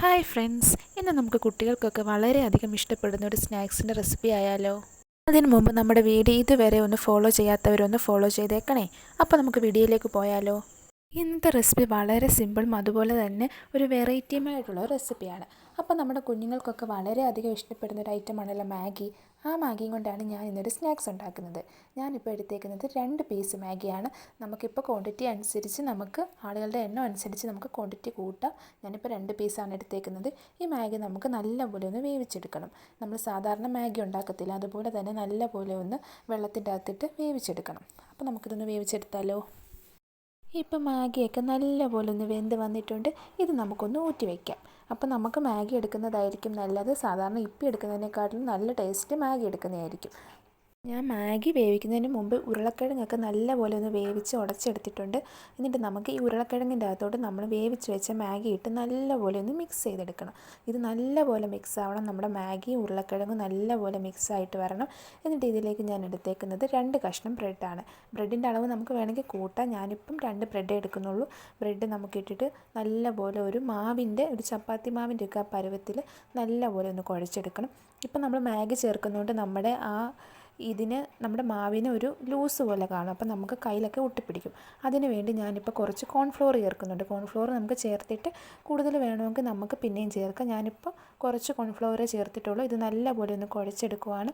Hi friends ഇന്ന് നമുക്ക് കുട്ടികൾക്കൊക്കെ വളരെയധികം ഇഷ്ടപ്പെടുന്ന ഒരു സ്നാക്സിന്റെ റെസിപ്പി ആയാലോ? അതിന് മുമ്പ് നമ്മുടെ വീഡിയോ ഇതുവരെ ഒന്ന് ഫോളോ ചെയ്യാത്തവരൊന്ന് ഫോളോ ചെയ്തേക്കണേ. അപ്പോൾ നമുക്ക് വീഡിയോയിലേക്ക് പോയാലോ? ഇന്നത്തെ റെസിപ്പി വളരെ സിമ്പിളും അതുപോലെ തന്നെ ഒരു വെറൈറ്റിയുമായിട്ടുള്ള റെസിപ്പിയാണ് അപ്പോൾ നമ്മുടെ കുഞ്ഞുങ്ങൾക്കൊക്കെ വളരെയധികം ഇഷ്ടപ്പെടുന്ന ഒരു ഐറ്റം ഐറ്റമാണല്ലോ മാഗി. ആ മാഗിയും കൊണ്ടാണ് ഞാൻ ഇന്നൊരു സ്നാക്സ് ഉണ്ടാക്കുന്നത്. ഞാനിപ്പോൾ എടുത്തേക്കുന്നത് രണ്ട് പീസ് മാഗിയാണ്. നമുക്കിപ്പോൾ ക്വാണ്ടിറ്റി അനുസരിച്ച് നമുക്ക് ആളുകളുടെ എണ്ണം അനുസരിച്ച് നമുക്ക് ക്വാണ്ടിറ്റി കൂട്ടാം. ഞാനിപ്പോൾ രണ്ട് പീസാണ് എടുത്തേക്കുന്നത്. ഈ മാഗി നമുക്ക് നല്ലപോലെ ഒന്ന് വേവിച്ചെടുക്കണം. നമ്മൾ സാധാരണ മാഗി ഉണ്ടാക്കത്തില്ല. അതുപോലെ തന്നെ നല്ലപോലെ ഒന്ന് വെള്ളത്തിന്റെ അകത്തിട്ട് വേവിച്ചെടുക്കണം. അപ്പോൾ നമുക്കിതൊന്ന് വേവിച്ചെടുത്താലോ? ഇപ്പം മാഗിയൊക്കെ നല്ലപോലെ ഒന്ന് വെന്ത് വന്നിട്ടുണ്ട്. ഇത് നമുക്കൊന്ന് ഊറ്റി വയ്ക്കാം അപ്പോൾ നമുക്ക് മാഗി എടുക്കുന്നതായിരിക്കും നല്ലത്. സാധാരണ ഇപ്പി എടുക്കുന്നതിനേക്കാട്ടിലും നല്ല ടേസ്റ്റ് മാഗി എടുക്കുന്നതായിരിക്കും. ഞാൻ മാഗി വേവിക്കുന്നതിന് മുമ്പ് ഉരുളക്കിഴങ്ങൊക്കെ നല്ലപോലെ ഒന്ന് വേവിച്ച് ഉടച്ചെടുത്തിട്ടുണ്ട്. എന്നിട്ട് നമുക്ക് ഈ ഉരുളക്കിഴങ്ങിന്റെ അകത്തോട്ട് നമ്മൾ വേവിച്ച് വെച്ച മാഗി ഇട്ട് നല്ലപോലെ ഒന്ന് മിക്സ് ചെയ്തെടുക്കണം. ഇത് നല്ലപോലെ മിക്സ് ആവണം. നമ്മുടെ മാഗിയും ഉരുളക്കിഴങ്ങും നല്ലപോലെ മിക്സ് ആയിട്ട് വരണം. എന്നിട്ട് ഇതിലേക്ക് ഞാൻ എടുത്തേക്കുന്നത് രണ്ട് കഷ്ണം ബ്രെഡാണ്. ബ്രെഡിന്റെ അളവ് നമുക്ക് വേണമെങ്കിൽ കൂട്ടാം. ഞാനിപ്പം രണ്ട് ബ്രെഡ് എടുക്കുന്നുള്ളൂ. ബ്രെഡ് നമുക്ക് ഇട്ടിട്ട് നല്ലപോലെ ഒരു മാവിന്റെ ഒരു ചപ്പാത്തി മാവിന്റെ ഒക്കെ ആ പരുവത്തിൽ നല്ലപോലെ ഒന്ന് കുഴച്ചെടുക്കണം. ഇപ്പം നമ്മൾ മാഗി ചേർക്കുന്നതുകൊണ്ട് നമ്മുടെ ആ ഇതിന് നമ്മുടെ മാവിന് ഒരു ലൂസ് പോലെ കാണും. അപ്പോൾ നമുക്ക് കയ്യിലൊക്കെ ഒട്ടിപ്പിടിക്കും. അതിന് വേണ്ടി ഞാനിപ്പോൾ കുറച്ച് കോൺഫ്ലോർ ചേർക്കുന്നുണ്ട്. കോൺഫ്ലോർ നമുക്ക് ചേർത്തിട്ട് കൂടുതൽ വേണമെങ്കിൽ നമുക്ക് പിന്നെയും ചേർക്കാം. ഞാനിപ്പോൾ കുറച്ച് കോൺഫ്ലോറേ ചേർത്തിട്ടുള്ളൂ. ഇത് നല്ലപോലെ ഒന്ന് കുഴച്ചെടുക്കുവാണ്.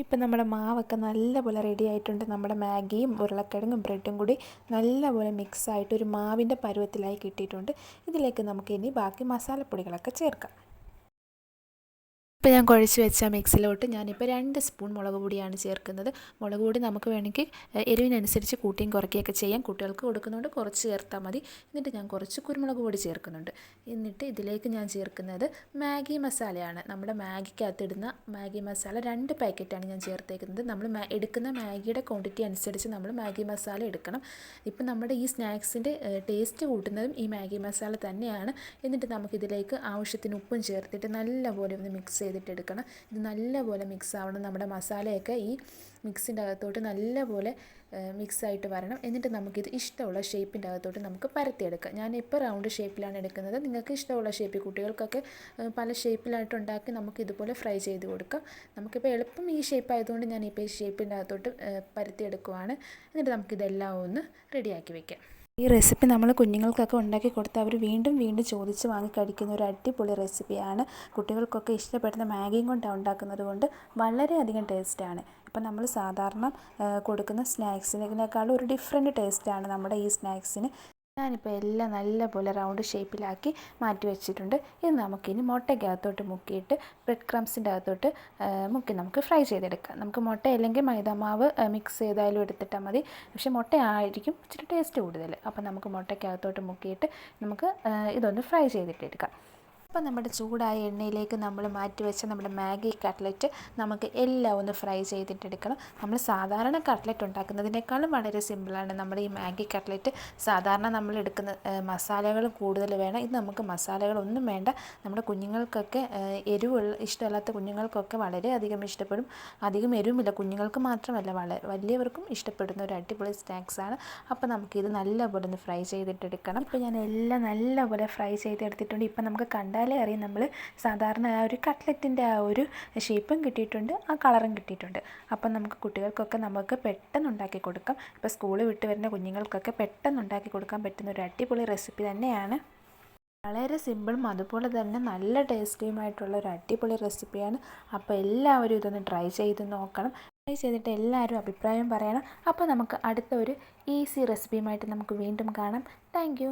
ഇപ്പം നമ്മുടെ മാവൊക്കെ നല്ലപോലെ റെഡി ആയിട്ടുണ്ട്. നമ്മുടെ മാഗിയും ഉരുളക്കിഴങ്ങും ബ്രെഡും കൂടി നല്ലപോലെ മിക്സ് ആയിട്ട് ഒരു മാവിന്റെ പരുവത്തിലായി കിട്ടിയിട്ടുണ്ട്. ഇതിലേക്ക് നമുക്ക് ഇനി ബാക്കി മസാലപ്പൊടികളൊക്കെ ചേർക്കാം. ഇപ്പോൾ ഞാൻ കുഴച്ച് വെച്ച മിക്സിലോട്ട് ഞാനിപ്പോൾ രണ്ട് സ്പൂൺ മുളക് പൊടിയാണ് ചേർക്കുന്നത്. മുളക് പൊടി നമുക്ക് വേണമെങ്കിൽ എരിവിനനുസരിച്ച് കൂട്ടിയും കുറയ്ക്കുകയൊക്കെ ചെയ്യാം. കുട്ടികൾക്ക് കൊടുക്കുന്നതുകൊണ്ട് കുറച്ച് ചേർത്താൽ മതി. എന്നിട്ട് ഞാൻ കുറച്ച് കുരുമുളക് പൊടി ചേർക്കുന്നുണ്ട്. എന്നിട്ട് ഇതിലേക്ക് ഞാൻ ചേർക്കുന്നത് മാഗി മസാലയാണ്. നമ്മുടെ മാഗിക്കകത്തിടുന്ന മാഗി മസാല രണ്ട് പാക്കറ്റാണ് ഞാൻ ചേർത്തേക്കുന്നത്. നമ്മൾ എടുക്കുന്ന മാഗിയുടെ ക്വാണ്ടിറ്റി അനുസരിച്ച് നമ്മൾ മാഗി മസാല എടുക്കണം. ഇപ്പം നമ്മുടെ ഈ സ്നാക്സിന്റെ ടേസ്റ്റ് കൂട്ടുന്നതും ഈ മാഗി മസാല തന്നെയാണ്. എന്നിട്ട് നമുക്കിതിലേക്ക് ആവശ്യത്തിന് ഉപ്പും ചേർത്തിട്ട് നല്ലപോലെ ഒന്ന് മിക്സ് ചെയ്ത് ചെയ്തിട്ടെടുക്കണം. ഇത് നല്ലപോലെ മിക്സ് ആവണം. നമ്മുടെ മസാലയൊക്കെ ഈ മിക്സിന്റെ അകത്തോട്ട് നല്ലപോലെ മിക്സായിട്ട് വരണം. എന്നിട്ട് നമുക്കിത് ഇഷ്ടമുള്ള ഷേപ്പിന്റെ അകത്തോട്ട് നമുക്ക് പരത്തിയെടുക്കാം. ഞാൻ ഇപ്പോൾ റൗണ്ട് ഷേപ്പിലാണ് എടുക്കുന്നത്. നിങ്ങൾക്ക് ഇഷ്ടമുള്ള ഷേപ്പിൽ കുട്ടികൾക്കൊക്കെ പല ഷേപ്പിലായിട്ട് ഉണ്ടാക്കി നമുക്ക് ഇതുപോലെ ഫ്രൈ ചെയ്ത് കൊടുക്കാം. നമുക്കിപ്പോൾ എളുപ്പം ഈ ഷേപ്പ് ആയതുകൊണ്ട് ഞാൻ ഇപ്പോൾ ഈ ഷേപ്പിന്റെ അകത്തോട്ട് പരത്തിയെടുക്കുവാണ്. എന്നിട്ട് നമുക്കിതെല്ലാം ഒന്ന് റെഡിയാക്കി വയ്ക്കാം ഈ റെസിപ്പി നമ്മൾ കുഞ്ഞുങ്ങൾക്കൊക്കെ ഉണ്ടാക്കി കൊടുത്ത് അവർ വീണ്ടും വീണ്ടും ചോദിച്ച് വാങ്ങി കഴിക്കുന്ന ഒരു അടിപൊളി റെസിപ്പിയാണ്. കുട്ടികൾക്കൊക്കെ ഇഷ്ടപ്പെടുന്ന മാഗിയും കൊണ്ടാണ് ഉണ്ടാക്കുന്നത് കൊണ്ട് വളരെയധികം ടേസ്റ്റാണ് ഇപ്പം നമ്മൾ സാധാരണ കൊടുക്കുന്ന സ്നാക്സിനേക്കാളും ഒരു ഡിഫറെന്റ് ടേസ്റ്റാണ് നമ്മുടെ ഈ സ്നാക്സിന് ഞാനിപ്പോൾ എല്ലാം നല്ലപോലെ റൗണ്ട് ഷേപ്പിലാക്കി മാറ്റി വെച്ചിട്ടുണ്ട്. ഇത് നമുക്കിനി മുട്ടയ്ക്കകത്തോട്ട് മുക്കിയിട്ട് ബ്രെഡ് ക്രംസിന്റെ അകത്തോട്ട് മുക്കി നമുക്ക് ഫ്രൈ ചെയ്തെടുക്കാം. നമുക്ക് മുട്ട അല്ലെങ്കിൽ മൈദമാവ് മിക്സ് ചെയ്താലും എടുത്തിട്ടാൽ മതി. പക്ഷേ മുട്ടയായിരിക്കും ഇച്ചിരി ടേസ്റ്റ് കൂടുതൽ അപ്പോൾ നമുക്ക് മുട്ടയ്ക്കകത്തോട്ട് മുക്കിയിട്ട് നമുക്ക് ഇതൊന്ന് ഫ്രൈ ചെയ്തിട്ടെടുക്കാം അപ്പോൾ നമ്മുടെ ചൂടായ എണ്ണയിലേക്ക് നമ്മൾ മാറ്റി വെച്ച നമ്മുടെ മാഗി കട്ട്ലറ്റ് നമുക്ക് എല്ലാം ഒന്ന് ഫ്രൈ ചെയ്തിട്ടെടുക്കണം. നമ്മൾ സാധാരണ കട്ട്ലറ്റ് ഉണ്ടാക്കുന്നതിനേക്കാളും വളരെ സിമ്പിളാണ് നമ്മുടെ ഈ മാഗി കട്ട്ലറ്റ്. സാധാരണ നമ്മൾ എടുക്കുന്ന മസാലകൾ കൂടുതൽ വേണം. ഇത് നമുക്ക് മസാലകളൊന്നും വേണ്ട. നമ്മുടെ കുഞ്ഞുങ്ങൾക്കൊക്കെ എരിവുള്ള ഇഷ്ടമല്ലാത്ത കുഞ്ഞുങ്ങൾക്കൊക്കെ വളരെ അധികം ഇഷ്ടപ്പെടും. അധികം എരിവുമില്ല. കുഞ്ഞുങ്ങൾക്ക് മാത്രമല്ല വളരെ വലിയവർക്കും ഇഷ്ടപ്പെടുന്ന ഒരു അടിപൊളി സ്നാക്സാണ് അപ്പോൾ നമുക്കിത് നല്ലപോലെ ഒന്ന് ഫ്രൈ ചെയ്തിട്ടെടുക്കണം. ഇപ്പോൾ ഞാൻ എല്ലാം നല്ലപോലെ ഫ്രൈ ചെയ്തെടുത്തിട്ടുണ്ട്. ഇപ്പം നമുക്ക് കണ്ടാൽ കണ്ടാലേ നമ്മൾ സാധാരണ ആ ഒരു കട്ട്ലറ്റിന്റെ ആ ഒരു ഷേപ്പും കിട്ടിയിട്ടുണ്ട് ആ കളറും കിട്ടിയിട്ടുണ്ട്. അപ്പം നമുക്ക് കുട്ടികൾക്കൊക്കെ നമുക്ക് പെട്ടെന്ന് ഉണ്ടാക്കി കൊടുക്കാം. ഇപ്പോൾ സ്കൂൾ വിട്ട് വരുന്ന കുഞ്ഞുങ്ങൾക്കൊക്കെ പെട്ടെന്ന് ഉണ്ടാക്കി കൊടുക്കാൻ പറ്റുന്ന ഒരു അടിപൊളി റെസിപ്പി തന്നെയാണ്. വളരെ സിമ്പിളും അതുപോലെ തന്നെ നല്ല ടേസ്റ്റിയുമായിട്ടുള്ള ഒരു അടിപൊളി റെസിപ്പിയാണ്. അപ്പോൾ എല്ലാവരും ഇതൊന്ന് ട്രൈ ചെയ്ത് നോക്കണം. ട്രൈ ചെയ്തിട്ട് എല്ലാവരും അഭിപ്രായം പറയണം. അപ്പോൾ നമുക്ക് അടുത്ത ഒരു ഈസി റെസിപ്പിയുമായിട്ട് നമുക്ക് വീണ്ടും കാണാം. താങ്ക്